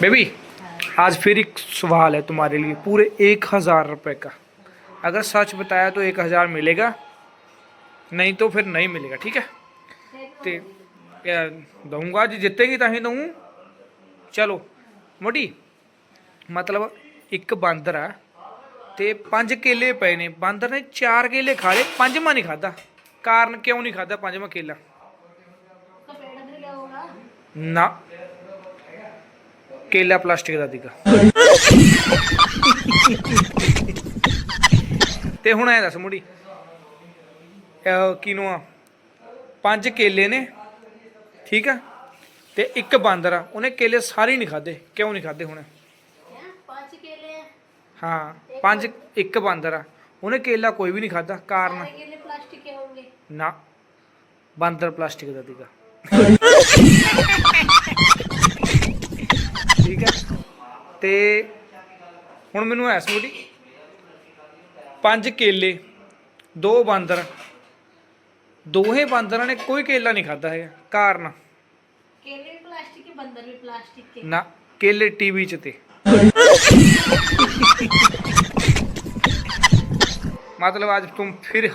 Baby आज फिर एक सवाल है तुम्हारे लिए पूरे एक हजार रुपए का अगर सच बताया तो एक हजार मिलेगा नहीं तो फिर नहीं मिलेगा ठीक है ਤੇ ਇਹ ਦਊਂਗਾ ਜੇ ਜਿੱਤੇਗੀ ਤਾਂ ਹੀ ਦਊਂ ਚਲੋ ਮੋਟੀ ਮਤਲਬ ਇੱਕ ਬਾਂਦਰ ਆ ਤੇ ਪੰਜ ਕੇਲੇ ਪਏ ਨੇ ਬਾਂਦਰ ਨੇ ਚਾਰ ਕੇਲੇ ਖਾ ਲਏ ਪੰਜਵਾਂ ਨਹੀਂ ਖਾਦਾ ਕਾਰਨ ਕਿਉਂ ਨਹੀਂ ਖਾਦਾ ਪੰਜਵਾਂ ਕੇਲਾ उसका पेड़ अंदर क्या होगा ਨਾ ਕੇਲਾ ਪਲਾਸਟਿਕ ਦਾ ਸੀਗਾ ਤੇ ਹੁਣ ਐ ਦੱਸ ਮੁੜੀ ਇਹ ਕਿਨੂੰ ਆ ਪੰਜ ਕੇਲੇ ਨੇ ਠੀਕ ਆ ਤੇ ਇੱਕ ਬਾਂਦਰ ਆ ਉਹਨੇ ਕੇਲੇ ਸਾਰੇ ਨਹੀਂ ਖਾਦੇ ਕਿਉਂ ਨਹੀਂ ਖਾਦੇ ਹੁਣ क्या पांच केले हैं ਹਾਂ ਪੰਜ ਇੱਕ ਬਾਂਦਰ ਆ ਉਹਨੇ ਕੇਲਾ ਕੋਈ ਵੀ ਨਹੀਂ ਖਾਦਾ ਕਾਰਨ सारे केले प्लास्टिक के होंगे ਨਾ ਬਾਂਦਰ ਪਲਾਸਟਿਕ ਦਾ ਸੀਗਾ ਤੇ ਹੁਣ ਮੈਨੂੰ ਐਸ ਮੋਟੀ ਪੰਜ ਕੇਲੇ ਦੋ ਬਾਂਦਰ ਦੋਹੇ ਬਾਂਦਰਾਂ ਨੇ ਕੋਈ ਕੇਲਾ ਨਹੀਂ ਖਾਦਾ ਹੈਗਾ ਕਾਰਨ? ਕੇਲੇ ਵੀ ਪਲਾਸਟਿਕ ਨਾ ਕੇਲੇ ਟੀਵੀ 'ਚ ਤੇ। ਮਤਲਬ ਅੱਜ ਤੂੰ ਫਿਰ